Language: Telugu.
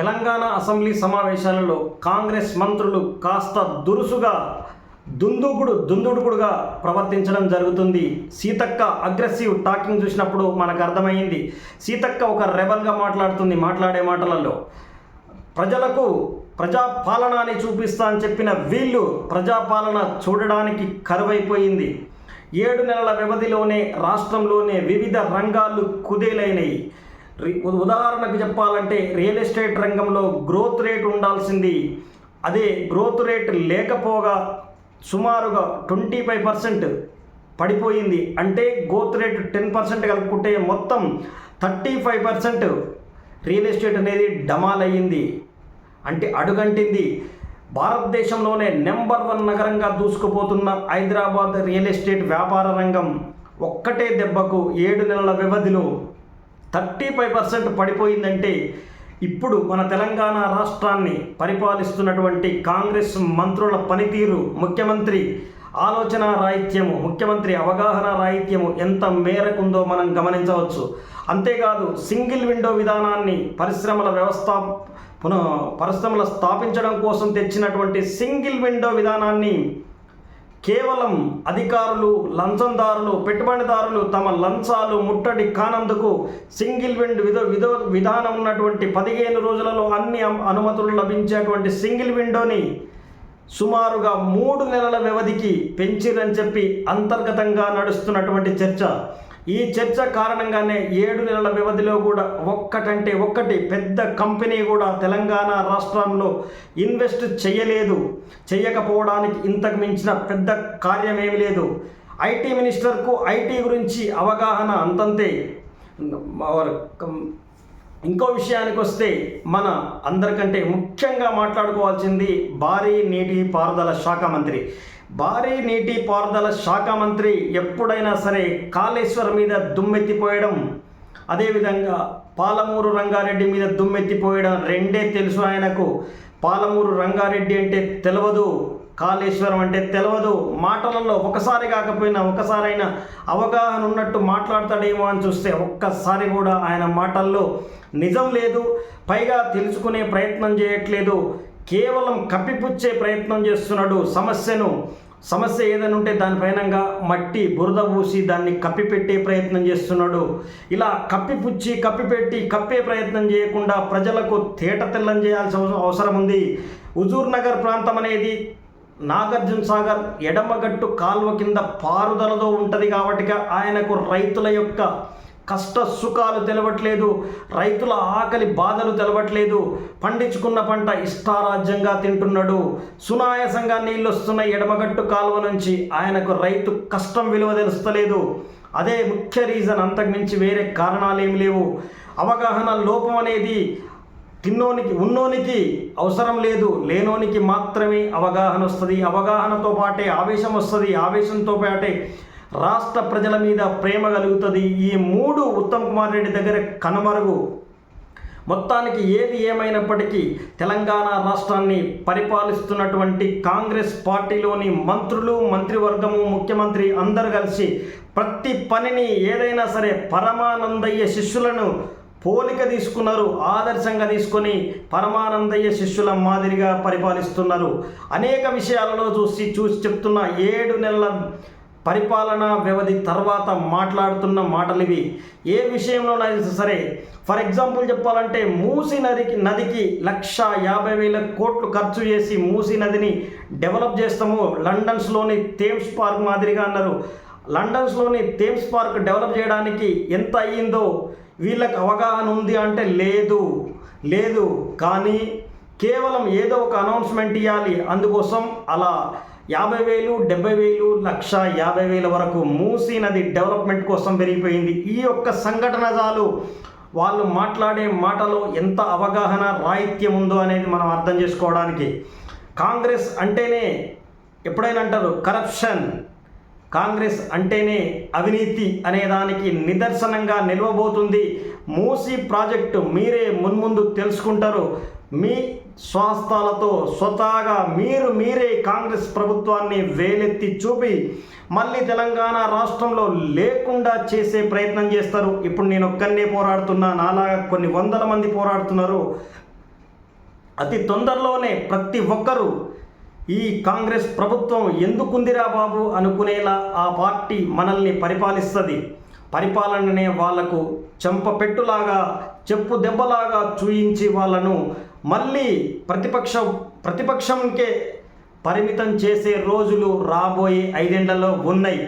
తెలంగాణ అసెంబ్లీ సమావేశాలలో కాంగ్రెస్ మంత్రులు కాస్త దురుసుగా దుందుకుడు దుందుడుకుడుగా ప్రవర్తించడం జరుగుతుంది. సీతక్క అగ్రెసివ్ టాకింగ్ చూసినప్పుడు మనకు అర్థమైంది. సీతక్క ఒక రెబల్గా మాట్లాడుతుంది మాట్లాడే మాటలలో. ప్రజలకు ప్రజాపాలన అని చూపిస్తా అని చెప్పిన వీళ్ళు ప్రజాపాలన చూడడానికి కరువైపోయింది. ఏడు నెలల వ్యవధిలోనే రాష్ట్రంలోనే వివిధ రంగాలు కుదేలైనవి ఉదాహరణకు చెప్పాలంటే రియల్ ఎస్టేట్ రంగంలో గ్రోత్ రేట్ ఉండాల్సింది. అదే గ్రోత్ రేట్ లేకపోగా సుమారుగా ట్వంటీ ఫైవ్ పర్సెంట్ పడిపోయింది. అంటే గ్రోత్ రేట్ టెన్ పర్సెంట్ కలుపుకుంటే మొత్తం thirty five percent real estate అనేది డమాల్ అయ్యింది అంటే అడుగంటింది. భారతదేశంలోనే నెంబర్ వన్ నగరంగా దూసుకుపోతున్న హైదరాబాద్ రియల్ ఎస్టేట్ వ్యాపార రంగం ఒక్కటే దెబ్బకు ఏడు నెలల వ్యవధిలో థర్టీ ఫైవ్ పర్సెంట్ పడిపోయిందంటే ఇప్పుడు మన తెలంగాణ రాష్ట్రాన్ని పరిపాలిస్తున్నటువంటి కాంగ్రెస్ మంత్రుల పనితీరు ముఖ్యమంత్రి ఆలోచన రాహిత్యము ముఖ్యమంత్రి అవగాహన రాహిత్యము ఎంత మేరకుందో మనం గమనించవచ్చు. అంతేకాదు సింగిల్ విండో విధానాన్ని పరిశ్రమల వ్యవస్థ పునః పరిశ్రమల స్థాపించడం కోసం తెచ్చినటువంటి సింగిల్ విండో విధానాన్ని కేవలం అధికారులు లంచందారులు పెట్టుబడిదారులు తమ లంచాలు ముట్టడి కానందుకు సింగిల్ విండ్ విధ విధ విధానం ఉన్నటువంటి పదిహేను రోజులలో అన్ని అనుమతులు లభించేటువంటి సింగిల్ విండోని సుమారుగా మూడు నెలల వ్యవధికి పెంచిరని చెప్పి అంతర్గతంగా నడుస్తున్నటువంటి చర్చ. ఈ చర్చ కారణంగానే ఏడు నెలల వ్యవధిలో కూడా ఒక్కటంటే ఒక్కటి పెద్ద కంపెనీ కూడా తెలంగాణ రాష్ట్రంలో ఇన్వెస్ట్ చేయలేదు. చేయకపోవడానికి ఇంతకు మించిన పెద్ద కార్యం ఏమీ లేదు ఐటీ మినిస్టర్కు ఐటీ గురించి అవగాహన అంతంతే. ఇంకో విషయానికి వస్తే మన అందరికంటే ముఖ్యంగా మాట్లాడుకోవాల్సింది భారీ నీటి పారుదల శాఖ మంత్రి. భారీ నీటి పారుదల శాఖ మంత్రి ఎప్పుడైనా సరే కాళేశ్వరం మీద దుమ్మెత్తిపోయడం అదేవిధంగా పాలమూరు రంగారెడ్డి మీద దుమ్మెత్తిపోయడం రెండే తెలుసు ఆయనకు. పాలమూరు రంగారెడ్డి అంటే తెలియదు కాళేశ్వరం అంటే తెలియదు మాటలలో ఒకసారి కాకపోయినా ఒకసారైనా అవగాహన ఉన్నట్టు మాట్లాడతాడేమో అని చూస్తే ఒక్కసారి కూడా ఆయన మాటల్లో నిజం లేదు పైగా తెలుసుకునే ప్రయత్నం చేయట్లేదు. కేవలం కప్పిపుచ్చే ప్రయత్నం చేస్తున్నాడు. సమస్యను సమస్య ఏదైనా ఉంటే దానిపైనంగా మట్టి బురద పూసి దాన్ని కప్పిపెట్టే ప్రయత్నం చేస్తున్నాడు. ఇలా కప్పిపుచ్చి కప్పిపెట్టి కప్పే ప్రయత్నం చేయకుండా ప్రజలకు తేట తెల్లం చేయాల్సిన అవసరం- అవసరం ఉంది. హుజూర్ నగర్ ప్రాంతం అనేది నాగార్జున సాగర్ ఎడమగట్టు కాల్వ కింద పారుదలతో ఉంటుంది కాబట్టి ఆయనకు రైతుల యొక్క కష్ట సుఖాలు తెలవట్లేదు రైతుల ఆకలి బాధలు తెలవట్లేదు. పండించుకున్న పంట ఇష్టారాజ్యంగా తింటున్నాడు. సునాయాసంగా నీళ్ళు వస్తున్న ఎడమగట్టు కాలువ నుంచి ఆయనకు రైతు కష్టం విలువ తెలుస్తలేదు. అదే ముఖ్య రీజన్ అంతకుమించి వేరే కారణాలేమి లేవు. అవగాహన లోపం అనేది తిన్నోనికి ఉన్నోనికి అవసరం లేదు. లేనోనికి మాత్రమే అవగాహన వస్తుంది. అవగాహనతో పాటే ఆవేశం వస్తుంది. ఆవేశంతో పాటే రాష్ట్ర ప్రజల మీద ప్రేమ కలుగుతుంది. ఈ మూడు ఉత్తమ్ కుమార్ రెడ్డి దగ్గర కనుమరుగు. మొత్తానికి ఏది ఏమైనప్పటికీ తెలంగాణ రాష్ట్రాన్ని పరిపాలిస్తున్నటువంటి కాంగ్రెస్ పార్టీలోని మంత్రులు మంత్రివర్గము ముఖ్యమంత్రి అందరు కలిసి ప్రతి పనిని ఏదైనా సరే పరమానందయ్య శిష్యులను పోలిక తీసుకున్నారు ఆదర్శంగా తీసుకొని పరమానందయ్య శిష్యుల మాదిరిగా పరిపాలిస్తున్నారు. అనేక విషయాలలో చూసి చూసి చెప్తున్న ఏడు నెలల పరిపాలనా వ్యవధి తర్వాత మాట్లాడుతున్న మాటలివి. ఏ విషయంలోనైనా సరే ఫర్ ఎగ్జాంపుల్ చెప్పాలంటే మూసీ నదికి నదికి లక్ష యాభై వేల కోట్లు ఖర్చు చేసి మూసీ నదిని డెవలప్ చేస్తాము. లండన్స్లోని థేమ్స్ పార్క్ మాదిరిగా అన్నారు. లండన్స్లోని థేమ్స్ పార్క్ డెవలప్ చేయడానికి ఎంత అయ్యిందో వీళ్ళకి అవగాహన ఉంది అంటే లేదు. లేదు కానీ కేవలం ఏదో ఒక అనౌన్స్మెంట్ ఇవ్వాలి అందుకోసం అలా యాభై వేలు డెబ్బై వేలు లక్ష యాభై వేల వరకు మూసీ నది డెవలప్మెంట్ కోసం పెరిగిపోయింది. ఈ యొక్క సంఘటన చాలు. వాళ్ళు మాట్లాడే మాటలో ఎంత అవగాహన రాహిత్యం ఉందో అనేది మనం అర్థం చేసుకోవడానికి. కాంగ్రెస్ అంటేనే ఎప్పుడైనా అంటారు కరప్షన్ కాంగ్రెస్ అంటేనే అవినీతి అనేదానికి నిదర్శనంగా నిలవబోతుంది. మూసీ ప్రాజెక్టు మీరే మున్ముందు తెలుసుకుంటారు. మీ స్వాస్థాలతో స్వతహాగా మీరు మీరే కాంగ్రెస్ ప్రభుత్వాన్ని వేలెత్తి చూపి మళ్ళీ తెలంగాణ రాష్ట్రంలో లేకుండా చేసే ప్రయత్నం చేస్తారు. ఇప్పుడు నేను ఒక్కనే పోరాడుతున్నా నాలాగా కొన్ని వందల మంది పోరాడుతున్నారు. అతి తొందరలోనే ప్రతి ఒక్కరూ ఈ కాంగ్రెస్ ప్రభుత్వం ఎందుకుందిరా బాబు అనుకునేలా ఆ పార్టీ మనల్ని పరిపాలిస్తుంది. పరిపాలననే వాళ్ళకు చెంపపెట్టులాగా చెప్పు దెబ్బలాగా చూయించి వాళ్ళను మళ్ళీ ప్రతిపక్ష ప్రతిపక్షంకే పరిమితం చేసే రోజులు రాబోయే ఐదేళ్ళలో ఉన్నాయి.